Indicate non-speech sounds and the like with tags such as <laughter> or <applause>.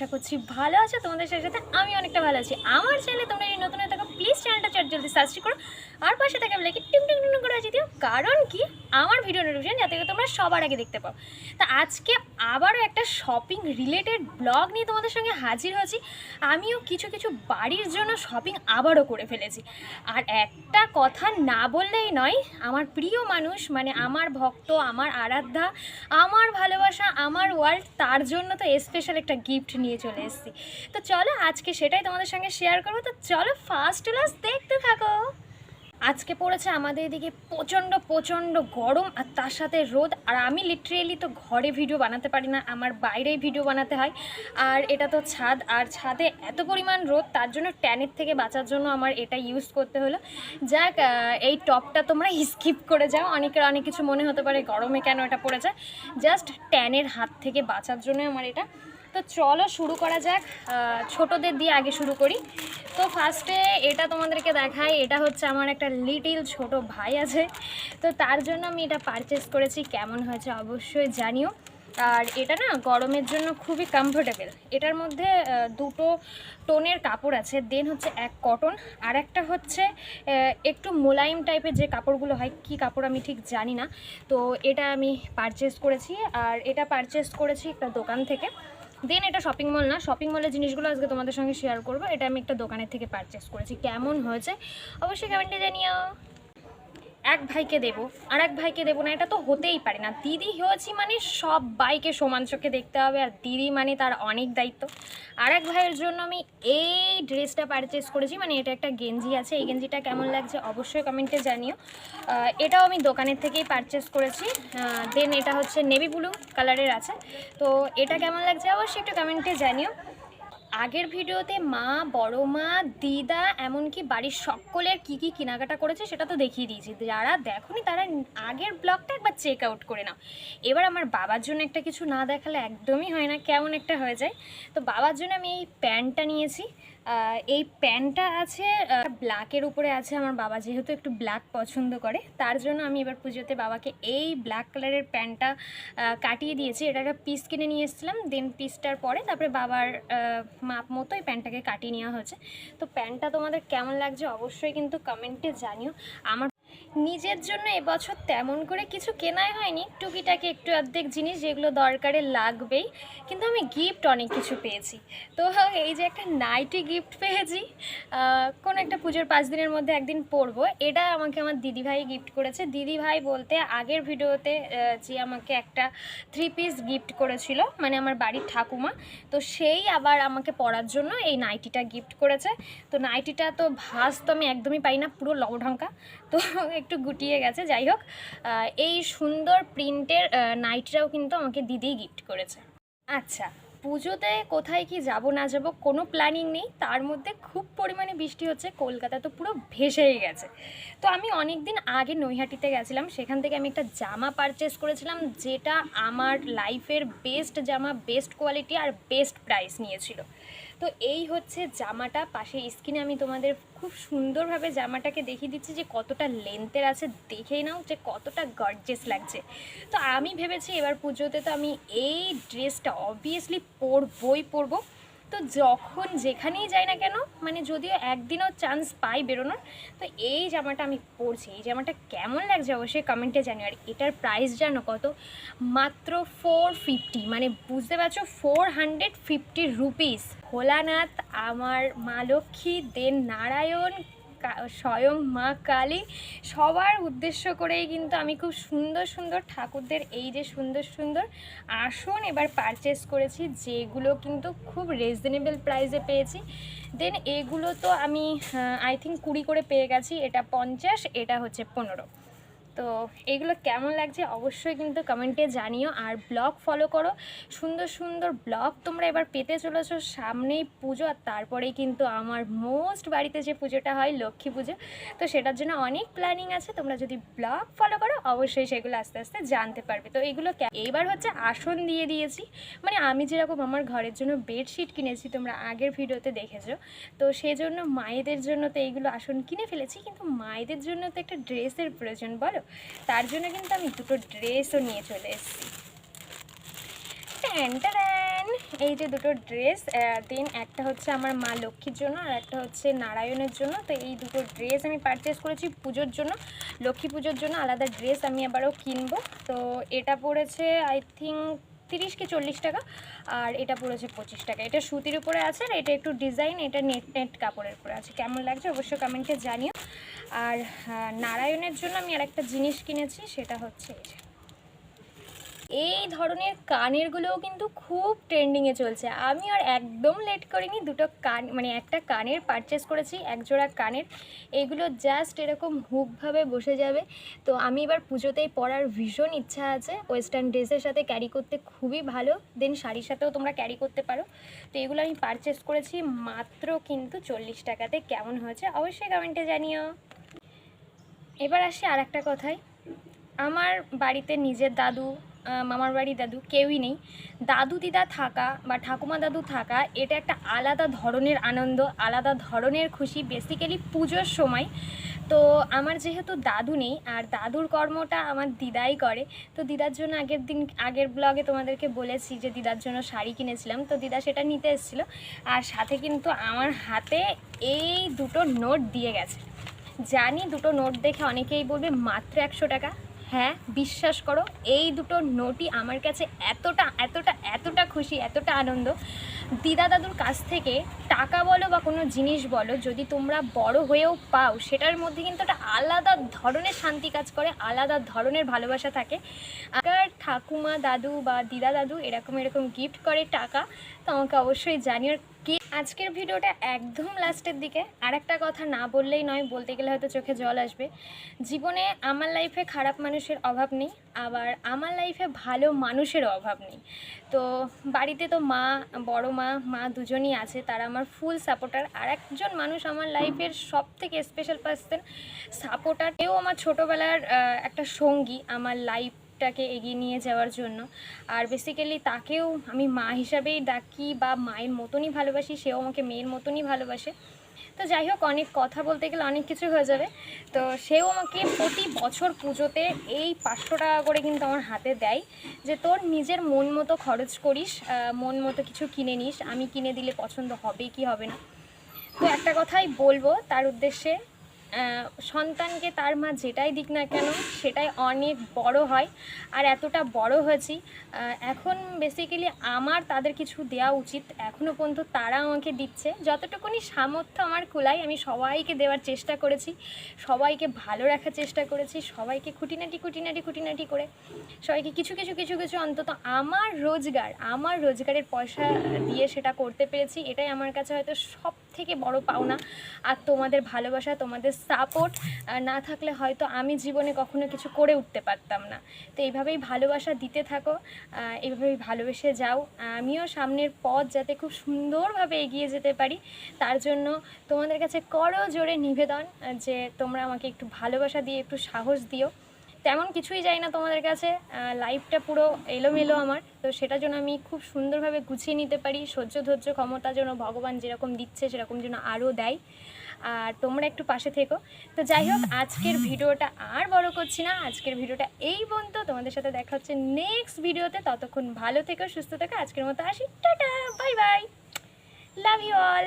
আশা করছি ভালো আছো, তোমাদের সাথে সাথে আমি অনেকটা ভালো আছি। আমার চ্যানেলে তোমরা এই নতুন থাকো প্লিজ চ্যানেলটা চট জলদি সাবস্ক্রাইব করো। আর পাশে থাকা বেলাকে টিম টিম করে দিও। কারণ কি? আমার ভিডিও নোটিফিকেশন যাতে করে তোমরা সবার আগে দেখতে পাও। তা আজকে আবারও একটা শপিং রিলেটেড ব্লগ নিয়ে তোমাদের সঙ্গে হাজির হয়েছি। আমিও কিছু কিছু বাড়ির জন্য শপিং আবারও করে ফেলেছি। আর একটা কথা না বললেই নয়, আমার প্রিয় মানুষ মানে আমার ভক্ত, আমার আরাধ্যা, আমার ভালোবাসা, আমার ওয়ার্ল্ড তার জন্য তো স্পেশাল একটা গিফট নিয়ে চলে এসেছি। তো চলো আজকে সেটাই তোমাদের সঙ্গে শেয়ার করব। তো চলো ফার্স্ট ক্লাস দেখতে থাকো। আজকে পড়েছে আমাদের এদিকে প্রচণ্ড প্রচণ্ড গরম আর তার সাথে রোদ। আর আমি লিটারেলি তো ঘরে ভিডিও বানাতে পারি না, আমার বাইরেই ভিডিও বানাতে হয়। আর এটা তো ছাদ, আর ছাদে এত পরিমাণ রোদ, তার জন্য ট্যানের থেকে বাঁচার জন্য আমার এটা ইউজ করতে হলো। যাক এই টপটা তোমরা <laughs> স্কিপ করে যাও। অনেকের অনেক কিছু মনে হতে পারে গরমে কেন এটা পড়ে যায় জাস্ট ট্যানের হাত থেকে বাঁচার জন্য আমার এটা। তো চলো শুরু করা যাক। ছোটদের দিয়ে আগে শুরু করি। তো ফার্স্টে এটা তোমাদেরকে দেখাই। এটা হচ্ছে আমার একটা লিটিল ছোট ভাই আছে। তো তার জন্য আমি এটা পারচেস করেছি। কেমন হয়েছে অবশ্যই জানিও। আর এটা না গরমের জন্য খুবই কমফোর্টেবল এটার মধ্যে দুটো টোনের কাপড় আছে। দেন হচ্ছে এক কটন আর একটা হচ্ছে একটু মোলায়েম টাইপের যে কাপড়গুলো হয়, কি কাপড় আমি ঠিক জানি না। তো এটা আমি পারচেস করেছি। আর এটা পারচেস করেছি একটা দোকান থেকে। দেন এটা শপিং মল না শপিং মলের জিনিসগুলো আজকে তোমাদের সঙ্গে শেয়ার করব। এটা আমি একটা দোকানের থেকে পারচেস করেছি। কেমন হয়েছে? অবশ্যই কমেন্টে জানিও। এক ভাইকে দেবো, আর এক ভাইকে দেবো না, এটা তো হতেই পারে না। দিদি হয়েছি মানে সব ভাইকে সমান চোখে দেখতে হবে, আর দিদি মানে তার অনেক দায়িত্ব। আর এক ভাইয়ের জন্য আমি এই ড্রেসটা পারচেস করেছি মানে এটা একটা গেঞ্জি আছে, এই গেঞ্জিটা কেমন লাগছে অবশ্যই কমেন্টে জানিও। এটাও আমি দোকানের থেকেই পারচেস করেছি। দেন এটা হচ্ছে নেভি ব্লু কালারের আছে। তো এটা কেমন লাগছে অবশ্যই একটু কমেন্টে জানিও। আগের ভিডিওতে মা, বড় মা, দিদা, এমনকি বাড়ির সকলের কি কি কেনাকাটা করেছে সেটা তো দেখিয়ে দিয়েছি। যারা দেখনি তারা আগের ব্লগটা একবার চেক আউট করে নাও। এবার আমার বাবার জন্য একটা কিছু না দেখালে একদমই হয় না, কেমন একটা হয়ে যায়। তো বাবার জন্য আমি এই প্যান্টটা নিয়েছি। এই প্যান্টটা আছে ব্ল্যাকের উপরে আছে আমার বাবা, যেহেতু একটু ব্ল্যাক পছন্দ করে, তার জন্য আমি এবার পুজোতে বাবাকে এই ব্ল্যাক কালারের প্যান্টটা কাটিয়ে দিয়েছি। এটা একটা পিস কিনে নিয়ে এসেছিলাম দেন পিসটার পরে তারপরে বাবার মাপ মতো এই প্যান্টটাকে কাটিয়ে নেওয়া হয়েছে। তো প্যান্টটা তোমাদের কেমন লাগছে অবশ্যই কিন্তু কমেন্টে জানিও। আমার নিজের জন্য এবছর তেমন করে কিছু কেনাই হয়নি। টুকিটাকি একটু অর্ধেক জিনিস যেগুলো দরকারে লাগবেই, কিন্তু আমি গিফট অনেক কিছু পেয়েছি। তো এই যে একটা নাইটি গিফট পেয়েছি কোনো একটা পুজোর পাঁচ দিনের মধ্যে একদিন পরবো, এটা আমাকে আমার দিদিভাই গিফট করেছে। দিদিভাই বলতে আগের ভিডিওতে যে আমাকে একটা থ্রি পিস গিফট করেছিল মানে আমার বাড়ির ঠাকুমা, তো সেই আবার আমাকে পরার জন্য এই নাইটিটা গিফট করেছে। তো নাইটিটা তো ভাস তো আমি একদমই পাই না, পুরো লবঢঙ্কা। তো <laughs> একটু গুটিয়ে গেছে। যাই হোক এই সুন্দর প্রিন্টের নাইটিটাও কিন্তু আমাকে দিদিই গিফট করেছে। আচ্ছা পুজোতে কোথায় কি যাব না যাব কোনো প্ল্যানিং নেই। তার মধ্যে খুব পরিমাণে বৃষ্টি হচ্ছে, কলকাতা তো পুরো ভেসেই গেছে। তো আমি অনেক দিন আগে নৈহাটিতে গেছিলাম। সেখান থেকে আমি একটা জামা পারচেস করেছিলাম, যেটা আমার লাইফের বেস্ট জামা বেস্ট কোয়ালিটি আর বেস্ট প্রাইস নিয়েছিল। তো এই হচ্ছে জামাটা পাশে স্কিনে আমি তোমাদের খুব সুন্দরভাবে জামাটাকে দেখিয়ে দিচ্ছি যে কতটা লেন্থের আছে, দেখেই নাও যে কতটা গর্জেস লাগছে। তো আমি ভেবেছি এবার পুজোতে তো আমি এই ড্রেসটা অবভিয়াসলি পরবই পরবো। তো যখন যেখানেই যাই না কেন মানে যদিও একদিনও চান্স পাই বেরোনোর, তো এই জামাটা আমি পরছি। এই জামাটা কেমন লাগছে অবশ্যই কমেন্টে জানি আর এটার প্রাইস জানো কত? মাত্র ফোর ফিফটি মানে বুঝতে পারছ four hundred fifty rupees Bholanath, আমার মা লক্ষ্মী দেন নারায়ণ স্বয়ং মা কালী। সবার উদ্দেশ্য করেই কিন্তু আমি খুব সুন্দর সুন্দর ঠাকুরদের এই যে সুন্দর সুন্দর আসন এবার পারচেস করেছি, যেগুলো কিন্তু খুব রিজনেবল প্রাইসে পেয়েছি। দেন এগুলো তো আমি আই থিঙ্ক কুড়ি করে পেয়ে গেছি, এটা পঞ্চাশ, এটা হচ্ছে পনেরো। তো এগুলো কেমন লাগছে অবশ্যই কিন্তু কমেন্টে জানিও। আর ব্লগ ফলো করো। সুন্দর সুন্দর ব্লগ তোমরা এবার পেতে চলেছো সামনেই পুজো আর তারপরেই কিন্তু আমার মোস্ট বাড়িতে যে পুজোটা হয় লক্ষ্মী পুজো। তো সেটার জন্য অনেক প্ল্যানিং আছে। তোমরা যদি ব্লগ ফলো করো, অবশ্যই সেগুলো আস্তে আস্তে জানতে পারবে। তো এগুলো এইবার হচ্ছে আসন দিয়ে দিয়েছি। মানে আমি যেরকম আমার ঘরের জন্য বেডশিট কিনেছি, তোমরা আগের ভিডিওতে দেখেছ। তো সেজন্য মায়েদের জন্য তো এইগুলো আসন কিনে ফেলেছি। কিন্তু মায়েদের জন্য তো একটা ড্রেসের প্রয়োজন, বলো? তার জন্য কিন্তু আমি দুটো ড্রেসও নিয়ে চলে এসেছি। এই যে দুটো ড্রেস দেন একটা হচ্ছে আমার মা লক্ষ্মীর জন্য আর একটা হচ্ছে নারায়ণের জন্য। তো এই দুটো ড্রেস আমি পারচেস করেছি পুজোর জন্য। লক্ষ্মী পুজোর জন্য আলাদা ড্রেস আমি আবারও কিনবো। তো এটা পড়েছে আই থিঙ্ক তিরিশ কি চল্লিশ টাকা। আর এটা পড়েছে পঁচিশ টাকা। এটা সুতির উপরে আছে আর এটা একটু ডিজাইন এটা নেট নেট কাপড়ের উপরে আছে। কেমন লাগছে অবশ্যই কমেন্টে জানিও। আর নারায়ণের জন্য আমি আর একটা জিনিস কিনেছি, সেটা হচ্ছে এই ধরনের কানেরগুলোও কিন্তু খুব ট্রেন্ডিংয়ে চলছে। আমি আর একদম লেট করিনি, দুটো কান মানে একটা কানের পারচেস করেছি এক জোড়া কানের। এগুলো জাস্ট এরকম হুকভাবে বসে যাবে। তো আমি এবার পুজোতেই পরার ভীষণ ইচ্ছা আছে। ওয়েস্টার্ন ড্রেসের সাথে ক্যারি করতে খুবই ভালো। দেন শাড়ির সাথেও তোমরা ক্যারি করতে পারো। তো এগুলো আমি পারচেস করেছি মাত্র কিন্তু চল্লিশ টাকাতে। কেমন হয়েছে অবশ্যই কমেন্টে জানিও। এবার আসি আর একটা কথায়। আমার বাড়িতে নিজের দাদু মামার বাড়ি দাদু কেউই নেই। দাদু দিদা থাকা বা ঠাকুমা দাদু থাকা, এটা একটা আলাদা ধরনের আনন্দ, আলাদা ধরনের খুশি বেসিক্যালি পুজোর সময়। তো আমার যেহেতু দাদু নেই, আর দাদুর কর্মটা আমার দিদাই করে, তো দিদার জন্য আগের দিন, আগের ব্লগে তোমাদেরকে বলেছি যে দিদার জন্য শাড়ি কিনেছিলাম, তো দিদা সেটা নিতে এসেছিল। আর সাথে কিন্তু আমার হাতে এই দুটো নোট দিয়ে গেছে। জানি দুটো নোট দেখে অনেকেই বলবে, মাত্র একশো টাকা? হ্যাঁ বিশ্বাস করো, এই দুটো নোটই আমার কাছে এতটা এতটা এতটা খুশি, এতটা আনন্দ। দিদা দাদুর কাছ থেকে টাকা বলো বা কোনো জিনিস বলো, যদি তোমরা বড় হয়েও পাও, সেটার মধ্যে কিন্তু একটা আলাদা ধরনের শান্তি কাজ করে, আলাদা ধরনের ভালোবাসা থাকে। আগার ঠাকুমা দাদু বা দিদা দাদু এরকম এরকম গিফট করে টাকা, তো আমাকে অবশ্যই জানিও। কি আজকের ভিডিওটা একদম লাস্টের দিকে। আর একটা কথা না বললেই নয়, বলতে গেলে হয়তো চোখে জল আসবে। জীবনে আমার লাইফে খারাপ মানুষের অভাব নেই, আবার আমার লাইফে ভালো মানুষেরও অভাব নেই। তো বাড়িতে তো মা, বড় মা মা দুজনই আছে, তারা আমার ফুল সাপোর্টার আর একজন মানুষ আমার লাইফের সব থেকে স্পেশাল পার্সন সাপোর্টার এও আমার ছোটোবেলার একটা সঙ্গী, আমার লাইফ টাকে এগিয়ে নিয়ে যাওয়ার জন্য। আর বেসিক্যালি তাকেও আমি মা হিসাবেই ডাকি বা মায়ের মতনই ভালোবাসি, সেও আমাকে মেয়ের মতনই ভালোবাসে। তো যাই হোক, অনেক কথা বলতে গেলে অনেক কিছু হয়ে যাবে। তো সেও আমাকে প্রতি বছর পুজোতে এই পাঁচশো টাকা করে কিন্তু আমার হাতে দেয় যে, তোর নিজের মন মতো খরচ করিস মন মতো কিছু কিনে নিস। আমি কিনে দিলে পছন্দ হবে কি হবে না? তো একটা কথাই বলব তার উদ্দেশ্যে সন্তানকে তার মা যেটাই দিক না কেন, সেটাই অনেক বড় হয়। আর এতটা বড় হয়েছি এখন বেসিক্যালি আমার তাদের কিছু দেওয়া উচিত। এখনও পর্যন্ত তারা আমাকে দিচ্ছে। যতটুকুনি সামর্থ্য আমার কুলাই আমি সবাইকে দেওয়ার চেষ্টা করেছি। সবাইকে ভালো রাখার চেষ্টা করেছি। সবাইকে খুঁটিনাটি খুঁটিনাটি খুঁটিনাটি করে সবাইকে কিছু কিছু কিছু কিছু অন্তত আমার রোজগার, আমার রোজগারের পয়সা দিয়ে সেটা করতে পেরেছি। এটাই আমার কাছে হয়তো সব থেকে বড় পাওনা আর তোমাদের ভালোবাসা, তোমাদের সাপোর্ট না থাকলে হয়তো আমি জীবনে কখনো কিছু করে উঠতে পারতাম না। তো এইভাবেই ভালোবাসা দিতে থাকো এইভাবেই ভালোবেসে যাও। আমিও সামনের পথ যাতে খুব সুন্দরভাবে এগিয়ে যেতে পারি, তার জন্য তোমাদের কাছে করো জোরে নিবেদন যে তোমরা আমাকে একটু ভালোবাসা দিয়ে, একটু সাহস দিও। তেমন কিছুই যাই না তোমাদের কাছে। লাইফটা পুরো এলোমেলো আমার। তো সেটা যেন আমি খুব সুন্দরভাবে গুছিয়ে নিতে পারি। সহ্য ধৈর্য ক্ষমতা যেন ভগবান যেরকম দিচ্ছে, সেরকম যেন আরও দেয়। আর তোমরা একটু পাশে থেকো। তো যাই হোক, আজকের ভিডিওটা আর বড় করছি না। আজকের ভিডিওটা এই পর্যন্ত। তোমাদের সাথে দেখা হচ্ছে নেক্সট ভিডিওতে ততক্ষণ ভালো থেকো, সুস্থ থেকো। আজকের মতো আসি। Tata bye bye love you all